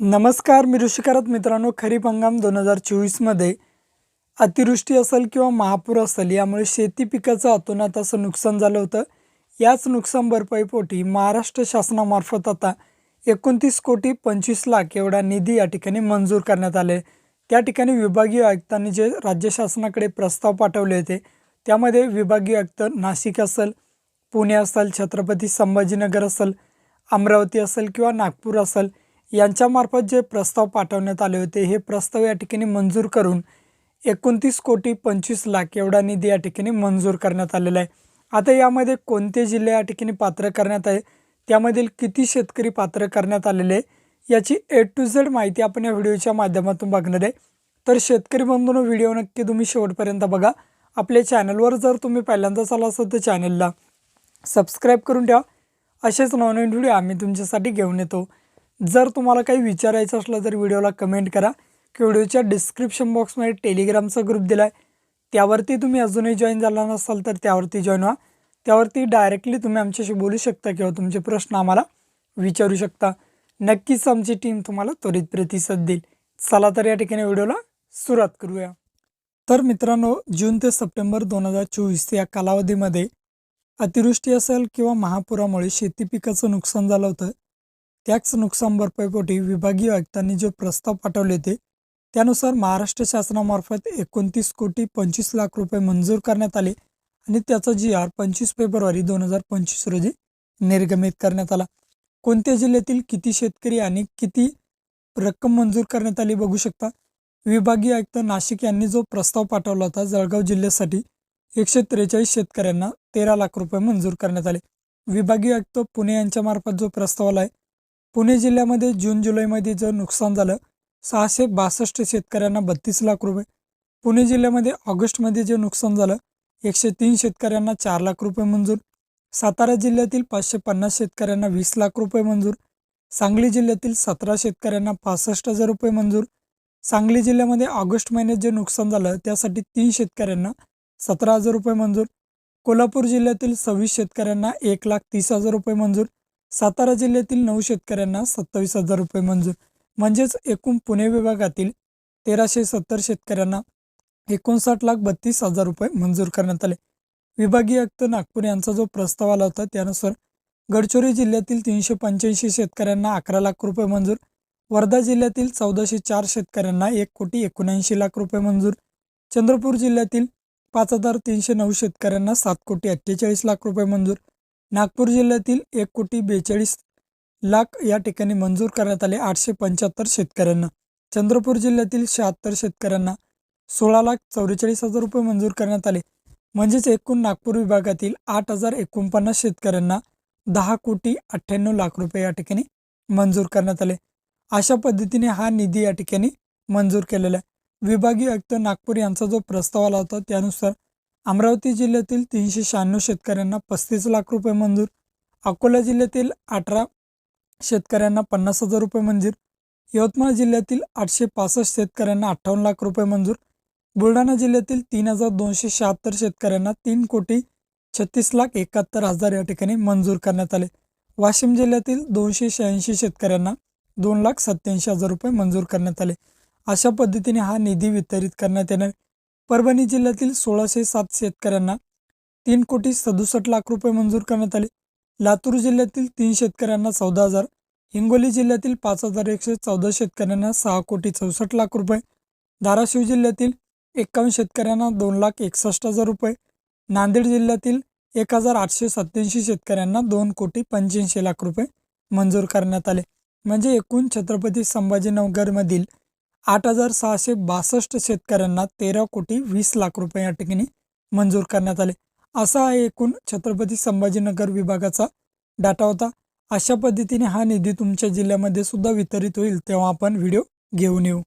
नमस्कार मी ऋषिकारत मित्रांनो. खरीप हंगाम दोन हजार चोवीसमध्ये अतिवृष्टी असेल किंवा महापूर असेल यामुळे शेती पिकाचं अतोनात असं नुकसान झालं होतं. याच नुकसान भरपाईपोटी महाराष्ट्र शासनामार्फत आता एकोणतीस कोटी पंचवीस लाख एवढा निधी या ठिकाणी मंजूर करण्यात आले. त्या ठिकाणी विभागीय आयुक्तांनी जे राज्य शासनाकडे प्रस्ताव पाठवले होते त्यामध्ये विभागीय आयुक्त नाशिक असेल पुणे असेल छत्रपती संभाजीनगर असेल अमरावती असेल किंवा नागपूर असेल यांच्यामार्फत जे प्रस्ताव पाठवण्यात आले होते हे प्रस्ताव या ठिकाणी मंजूर करून एकोणतीस कोटी पंचवीस लाख एवढा निधी या ठिकाणी मंजूर करण्यात आलेला आहे. आता यामध्ये कोणते जिल्हे या ठिकाणी पात्र करण्यात आहे त्यामधील किती शेतकरी पात्र करण्यात आलेले आहे याची ए टू झेड माहिती आपण या व्हिडिओच्या माध्यमातून बघणार आहे. तर शेतकरी बंधूंनो व्हिडिओ नक्की तुम्ही शेवटपर्यंत बघा. आपल्या चॅनलवर जर तुम्ही पहिल्यांदाच आला असाल तर चॅनलला सबस्क्राईब करून ठेवा. असेच नवनवीन व्हिडिओ आम्ही तुमच्यासाठी घेऊन येतो. जर तुम्हाला काही विचारायचं असलं तर व्हिडिओला कमेंट करा. की व्हिडिओच्या डिस्क्रिप्शन बॉक्समध्ये टेलिग्रामचा ग्रुप दिला आहे त्यावरती तुम्ही अजूनही जॉईन झाला नसाल तर त्यावरती जॉईन व्हा. त्यावरती डायरेक्टली तुम्ही आमच्याशी बोलू शकता किंवा तुमचे प्रश्न आम्हाला विचारू शकता. नक्कीच आमची टीम तुम्हाला त्वरित प्रतिसाद देईल. चला तर या ठिकाणी व्हिडिओला सुरुवात करूया. तर मित्रांनो जून ते सप्टेंबर दोन हजार चोवीस या कालावधीमध्ये अतिवृष्टी असेल किंवा महापुरामुळे शेती पिकाचं नुकसान झालं होतं. त्याच नुकसान भरपाईपोटी विभागीय आयुक्तांनी जे प्रस्ताव पाठवले होते त्यानुसार महाराष्ट्र शासनामार्फत एकोणतीस कोटी पंचवीस लाख रुपये मंजूर करण्यात आले आणि त्याचा जी आर पंचवीस फेब्रुवारी दोन हजार पंचवीस रोजी निर्गमित करण्यात आला. कोणत्या जिल्ह्यातील किती शेतकरी आणि किती रक्कम मंजूर करण्यात आली बघू शकता? विभागीय आयुक्त नाशिक यांनी जो प्रस्ताव पाठवला होता जळगाव जिल्ह्यासाठी एकशे त्रेचाळीस शेतकऱ्यांना तेरा लाख रुपये मंजूर करण्यात आले. विभागीय आयुक्त पुणे यांच्यामार्फत जो प्रस्ताव आला आहे पुणे जिल्ह्यामध्ये जून जुलैमध्ये जर नुकसान झालं सहाशे बासष्ट शेतकऱ्यांना बत्तीस लाख रुपये. पुणे जिल्ह्यामध्ये ऑगस्टमध्ये जे नुकसान झालं एकशे तीन शेतकऱ्यांना चार लाख रुपये मंजूर. सातारा जिल्ह्यातील पाचशे पन्नास शेतकऱ्यांना वीस लाख रुपये मंजूर. सांगली जिल्ह्यातील सतरा शेतकऱ्यांना पासष्ट हजार रुपये मंजूर. सांगली जिल्ह्यामध्ये ऑगस्ट महिन्यात जे नुकसान झालं त्यासाठी तीन शेतकऱ्यांना सतरा हजार रुपये मंजूर. कोल्हापूर जिल्ह्यातील सव्वीस शेतकऱ्यांना एक लाख तीस हजार रुपये मंजूर. सातारा जिल्ह्यातील नऊ शेतकऱ्यांना सत्तावीस हजार रुपये मंजूर. म्हणजेच एकूण पुणे विभागातील तेराशे सत्तर शेतकऱ्यांना एकोणसाठ लाख बत्तीस हजार रुपये मंजूर करण्यात आले. विभागीय आयुक्त नागपूर यांचा जो प्रस्ताव आला होता त्यानुसार गडचिरोली जिल्ह्यातील तीनशे पंच्याऐंशी शेतकऱ्यांना अकरा लाख रुपये मंजूर वर्धा जिल्ह्यातील चौदाशे चार शेतकऱ्यांना एक कोटी एकोणऐंशी लाख रुपये मंजूर चंद्रपूर जिल्ह्यातील पाच हजार तीनशे नऊ शेतकऱ्यांना सात कोटी अठ्ठेचाळीस लाख रुपये मंजूर नागपूर जिल्ह्यातील एक कोटी बेचाळीस लाख या ठिकाणी मंजूर करण्यात आले. आठशे पंच्याहत्तर शेतकऱ्यांना. चंद्रपूर जिल्ह्यातील शहात्तर शेतकऱ्यांना सोळा लाख चौवेचाळीस हजार रुपये मंजूर करण्यात आले. म्हणजेच एकूण नागपूर विभागातील आठ हजार एकोणपन्नास शेतकऱ्यांना दहा कोटी अठ्ठ्याण्णव लाख रुपये या ठिकाणी मंजूर करण्यात आले. अशा पद्धतीने हा निधी या ठिकाणी मंजूर केलेला आहे. विभागीय आयुक्त नागपूर यांचा जो प्रस्ताव आला होता त्यानुसार अमरावती जिल्ह्यातील तीनशे शहाण्णव शेतकऱ्यांना पस्तीस लाख रुपये मंजूर. अकोला जिल्ह्यातील अठरा शेतकऱ्यांना पन्नास हजार रुपये मंजूर. यवतमाळ जिल्ह्यातील आठशे पासष्ट शेतकऱ्यांना अठ्ठावन्न लाख रुपये मंजूर. बुलढाणा जिल्ह्यातील तीन हजार दोनशे शहात्तर शेतकऱ्यांना तीन कोटी छत्तीस लाख एकाहत्तर हजार या ठिकाणी मंजूर करण्यात आले. वाशिम जिल्ह्यातील दोनशे शहाऐंशी शेतकऱ्यांना दोन लाख सत्याऐंशी हजार रुपये मंजूर करण्यात आले. अशा पद्धतीने हा निधी वितरित करण्यात येणार परभणी जिल्ह्यातील सोळाशे सात शेतकऱ्यांना तीन कोटी सदुसष्ट लाख रुपये मंजूर करण्यात आले. लातूर जिल्ह्यातील तीन शेतकऱ्यांना चौदा हजार हिंगोली जिल्ह्यातील पाच हजार एकशे चौदा शेतकऱ्यांना सहा कोटी चौसष्ट लाख रुपये धाराशिव जिल्ह्यातील एक्कावन्न शेतकऱ्यांना दोन लाख एकसष्ट हजार रुपये नांदेड जिल्ह्यातील एक हजार आठशे सत्याऐंशी शेतकऱ्यांना दोन कोटी पंच्याऐंशी लाख रुपये मंजूर करण्यात आले. म्हणजे एकूण छत्रपती संभाजीनगरमधील आठ हजार सहाशे बासष्ट शेतकऱ्यांना तेरा कोटी वीस लाख रुपये या ठिकाणी मंजूर करण्यात आले. असा हा एकूण छत्रपती संभाजीनगर विभागाचा डाटा होता. अशा पद्धतीने हा निधी तुमच्या जिल्ह्यामध्ये सुद्धा वितरित होईल तेव्हा आपण व्हिडिओ घेऊन येऊ.